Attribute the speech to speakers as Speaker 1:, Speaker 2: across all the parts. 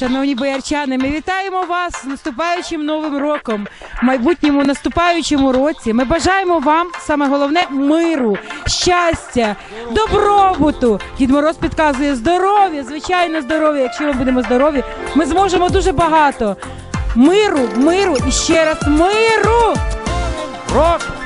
Speaker 1: Шановні боярчани, ми вітаємо вас з наступаючим новим роком, в майбутньому наступаючому році. Ми бажаємо вам саме головне миру, щастя, добробуту. Дід Мороз підказує здоров'я, звичайно, здоров'я. Якщо ми будемо здорові, ми зможемо дуже багато. Миру, миру і ще раз миру!
Speaker 2: Рок!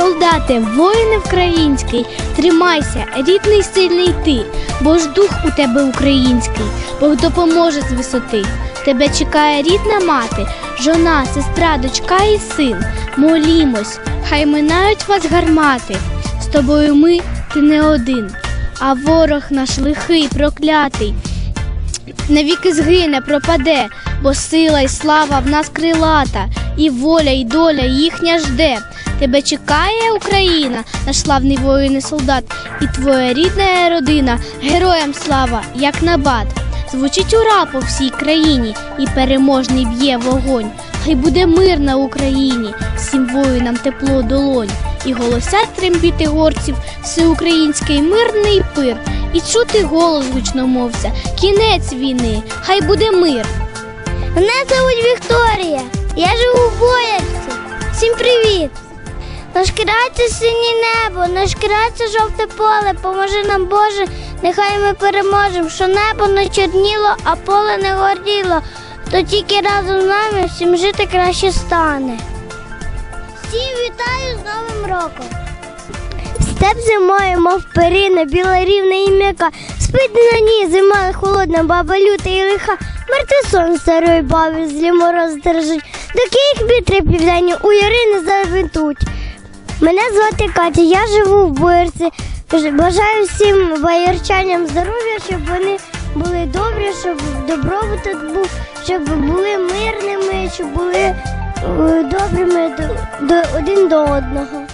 Speaker 3: Солдати, воїни український, тримайся, рідний сильний ти, бо ж дух у тебе український, Бог допоможе з висоти. Тебе чекає рідна мати, жона, сестра, дочка і син. Молімось, хай минають вас гармати. З тобою ми, ти не один, а ворог наш лихий, проклятий. Навіки згине, пропаде, бо сила й слава в нас крилата, і воля, і доля їхня жде. Тебе чекає Україна, наш славний воїн і солдат, і твоя рідна родина, героям слава, як набат. Звучить ура по всій країні, і переможний б'є вогонь. Хай буде мир на Україні, всім воїнам тепло долонь, і голосять трембіти горців, всеукраїнський мирний пир, і чути голос гучномовця, кінець війни, хай буде мир.
Speaker 4: Мене звуть Вікторія. Я живу в Боярці. Всім привіт! Наш крається синє небо, наш крається жовте поле. Поможи нам, Боже, нехай ми переможемо, що небо не чорніло, а поле не горіло. То тільки разом з нами всім жити краще стане. Всім вітаю з Новим роком! Степ зимою, мов перина, біла рівна і м'яка. Спить на ній зима холодна, баба люта і лиха. Мертвий сон старої баби злі мороз держить. Доки їх вітри південні у ярини завітуть. Мене звати Катя, я живу в Боярці. Бажаю всім боярчанам здоров'я, щоб вони були добрі, щоб добробут був, щоб були мирними, щоб були е, добрими до, до один до одного.